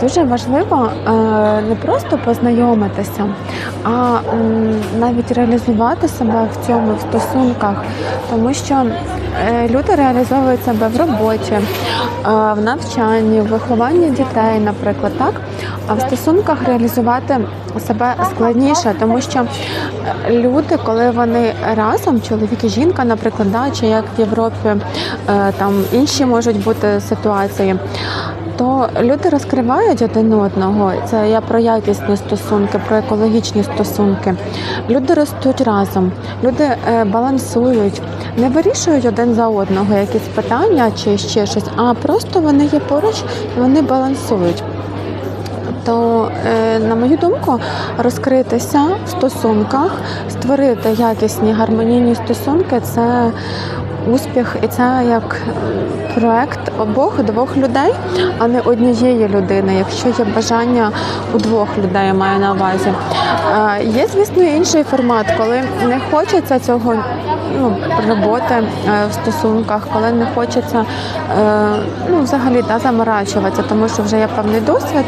Дуже важливо е, не просто познайомитися, а навіть реалізувати себе в цьому в стосунках, тому що е, люди реалізовують себе в роботі, е, в навчанні, в вихованні дітей, наприклад, так. А в стосунках реалізувати себе складніше, тому що люди, коли вони разом, чоловік і жінка, наприклад, да, чи як в Європі, там інші можуть бути ситуації то люди розкривають один одного. Це я про якісні стосунки, про екологічні стосунки. Люди ростуть разом, люди е, балансують, не вирішують один за одного якісь питання чи ще щось, а просто вони є поруч і вони балансують. То, е, на мою думку, розкритися в стосунках, створити якісні гармонійні стосунки це успіх, і це як проект обох двох людей, а не однієї людини, якщо є бажання у двох людей, маю на увазі. Е, Є, звісно, інший формат, коли не хочеться цього ну, роботи е, в стосунках, коли не хочеться ну, взагалі да, заморачуватися, тому що вже є певний досвід.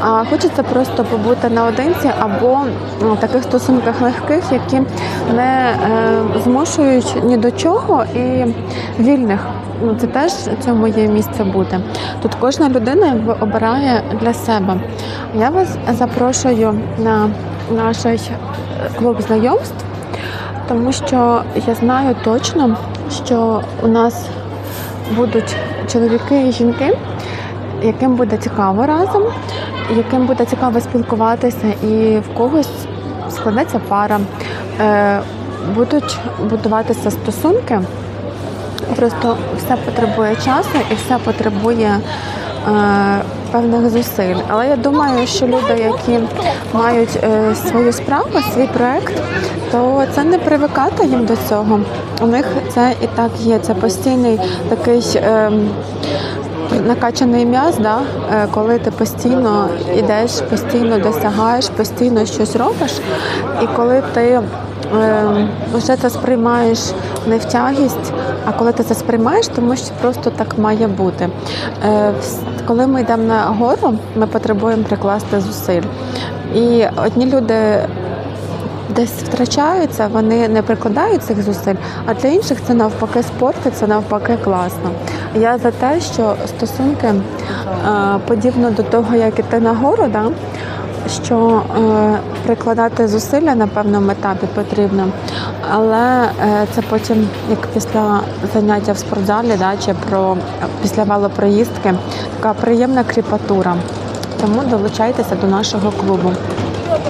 А хочеться просто побути наодинці або ну, в таких стосунках легких, які не е, змушують ні до чого і вільних. Ну, це теж цьому є місце бути. Тут кожна людина обирає для себе. Я вас запрошую на наш е, клуб знайомств, тому що я знаю точно, що у нас будуть чоловіки і жінки, яким буде цікаво разом, яким буде цікаво спілкуватися, і в когось складеться пара, е, будуть будуватися стосунки. Просто все потребує часу і все потребує е, певних зусиль. Але я думаю, що люди, які мають е, свою справу, свій проект, то це не привикати їм до цього. У них це і так є. Це постійний такий. Е, Накачаний м'яз, да? е, коли ти постійно йдеш, постійно досягаєш, постійно щось робиш, і коли ти е, вже це сприймаєш не в тягість, а коли ти це сприймаєш, тому що просто так має бути. Е, коли ми йдемо на гору, ми потребуємо прикласти зусиль. І одні люди десь втрачаються, вони не прикладають цих зусиль, а для інших це навпаки спорт, і це навпаки класно. Я за те, що стосунки е, подібно до того, як іти на гору, да, що е, прикладати зусилля на певному етапі потрібно, але е, це потім, як після заняття в спортзалі, да, чи про після велопроїздки, така приємна кріпатура. Тому долучайтеся до нашого клубу.